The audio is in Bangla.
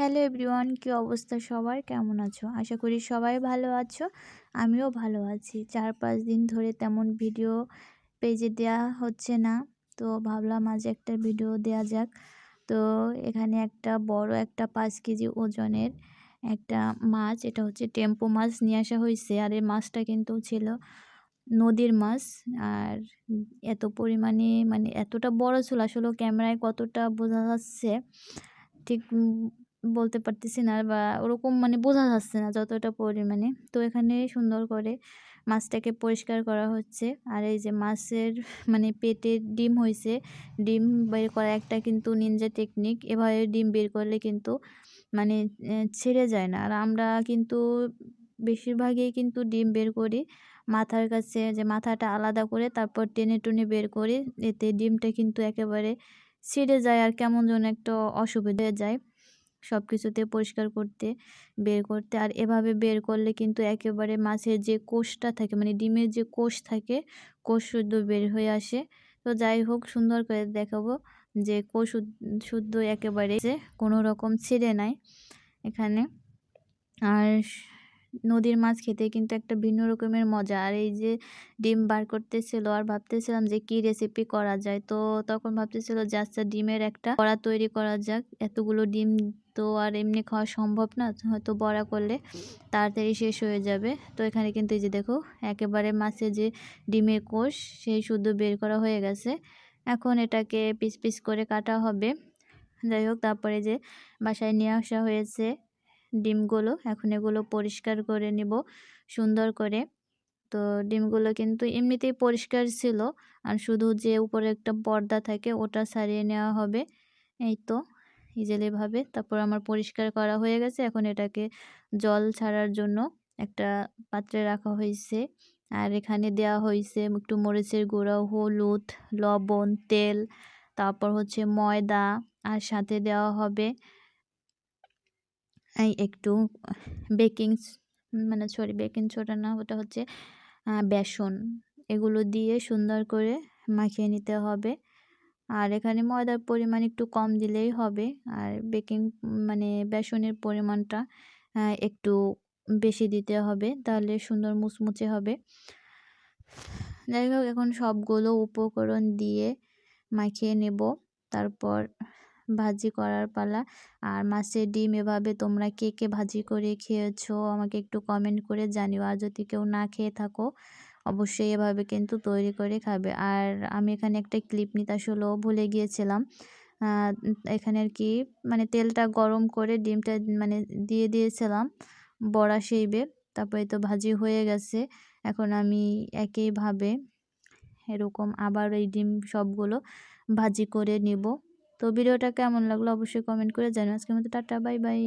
হ্যালো এভরিওয়ান, কী অবস্থা সবার? কেমন আছো? আশা করি সবাই ভালো আছো, আমিও ভালো আছি। চার পাঁচ দিন ধরে তেমন ভিডিও পেজে দেওয়া হচ্ছে না, তো ভাবলাম আজ একটা ভিডিও দেওয়া যাক। তো এখানে একটা বড় একটা পাঁচ কেজি ওজনের একটা মাছ, এটা হচ্ছে টেম্পো মাছ নিয়ে আসা হয়েছে আর এই মাছটা কিন্তু ছিল নদীর মাছ, আর এত পরিমাণে মানে এতটা বড় ছিল, আসলে ক্যামেরায় কতটা বোঝা যাচ্ছে, ঠিক বলতে পারতেছি না বা ওরকম মানে বোঝা যাচ্ছে না যতটা পরিমাণে। তো এখানে সুন্দর করে মাছটাকে পরিষ্কার করা হচ্ছে। আর এই যে মাছের মানে পেটে ডিম হয়েছে ডিম বের করা একটা কিন্তু নিনজা টেকনিক এভাবে ডিম বের করলে কিন্তু মানে ছেড়ে যায় না। আর আমরা কিন্তু বেশিরভাগই কিন্তু ডিম বের করি মাথার কাছে, যে মাথাটা আলাদা করে তারপর টেনে টুনে বের করি। এতে ডিমটা কিন্তু একেবারে ছিঁড়ে যায় আর কেমন যেন একটা অসুবিধা যায়। সব কিছুতে পরিষ্কার করতে, বের করতে। আর এভাবে বের করলে কিন্তু একেবারে মাছের যে কোষটা থাকে মানে ডিমের যে কোষ থাকে, কোষ শুদ্ধ বের হয়ে আসে। তো যাই হোক, সুন্দর করে দেখাবো যে কোষ শুদ্ধ একেবারে যে কোনো রকম ছেড়ে নাই এখানে। আর নদীর মাছ খেতে কিন্তু একটা ভিন্ন রকমের মজা। আর এই যে ডিম বার করতেছিল আর ভাবতেছিলাম যে কি রেসিপি করা যায়, তো তখন ভাবতেছিল যে আচ্ছা ডিমের একটা বড়া তৈরি করা যাক। এতগুলো ডিম তো আর এমনি খাওয়া সম্ভব না হয়তো বড়া করলে তাড়াতাড়ি শেষ হয়ে যাবে। তো এখানে কিন্তু এই যে দেখো, একেবারে মাছে যে ডিমের কোষ, সেই শুদ্ধ বের করা হয়ে গেছে। এখন এটাকে পিস পিস করে কাটা হবে। যাই হোক, তারপরে যে বাসায় নিয়ে আসা হয়েছে ডিমগুলো, এখন এগুলো পরিষ্কার করে নিব সুন্দর করে। তো ডিমগুলো কিন্তু এমনিতেই পরিষ্কার ছিল, আর শুধু যে উপরে একটা পর্দা থাকে ওটা সারিয়ে নেওয়া হবে। এই তো ইজিলিভাবে তারপর আমার পরিষ্কার করা হয়ে গেছে। এখন এটাকে জল ছাড়ার জন্য একটা পাত্রে রাখা হয়েছে। আর এখানে দেওয়া হয়েছে একটু মরিচের গুঁড়ো, হলুদ, লবণ, তেল, তারপর হচ্ছে ময়দা, আর সাথে দেওয়া হবে একটু বেকিং মানে সরি বেকিং সোডা না, ওটা হচ্ছে বেসন। এগুলো দিয়ে সুন্দর করে মাখিয়ে নিতে হবে। আর এখানে ময়দার পরিমাণ একটু কম দিলেই হবে। আর বেকিং মানে বেসনের পরিমাণটা একটু বেশি দিতে হবে, তাহলে সুন্দর মুচমুচে হবে। যাই হোক, এখন সবগুলো উপকরণ দিয়ে মাখিয়ে নেব। তারপর ভাজি করার পালা। আর মাছের ডিম এভাবে তোমরা কে কে ভাজি করে খেয়েছো আমাকে একটু কমেন্ট করে জানিও। আর যদি কেউ না খেয়ে থাকো, অবশ্যই এভাবে কিন্তু তৈরি করে খাবে। আর আমি এখানে একটা ক্লিপ নিতে আসলেও ভুলে গিয়েছিলাম। এখানে আর কি মানে তেলটা গরম করে ডিমটা মানে দিয়ে দিয়েছিলাম বড়া সেইবে তারপরে তো ভাজি হয়ে গেছে। এখন আমি একইভাবে এরকম আবার এই ডিম সবগুলো ভাজি করে নিব। তো ভিডিওটা কেমন লাগল অবশ্যই কমেন্ট করে জানো আজকের মতো টাটা বাই বাই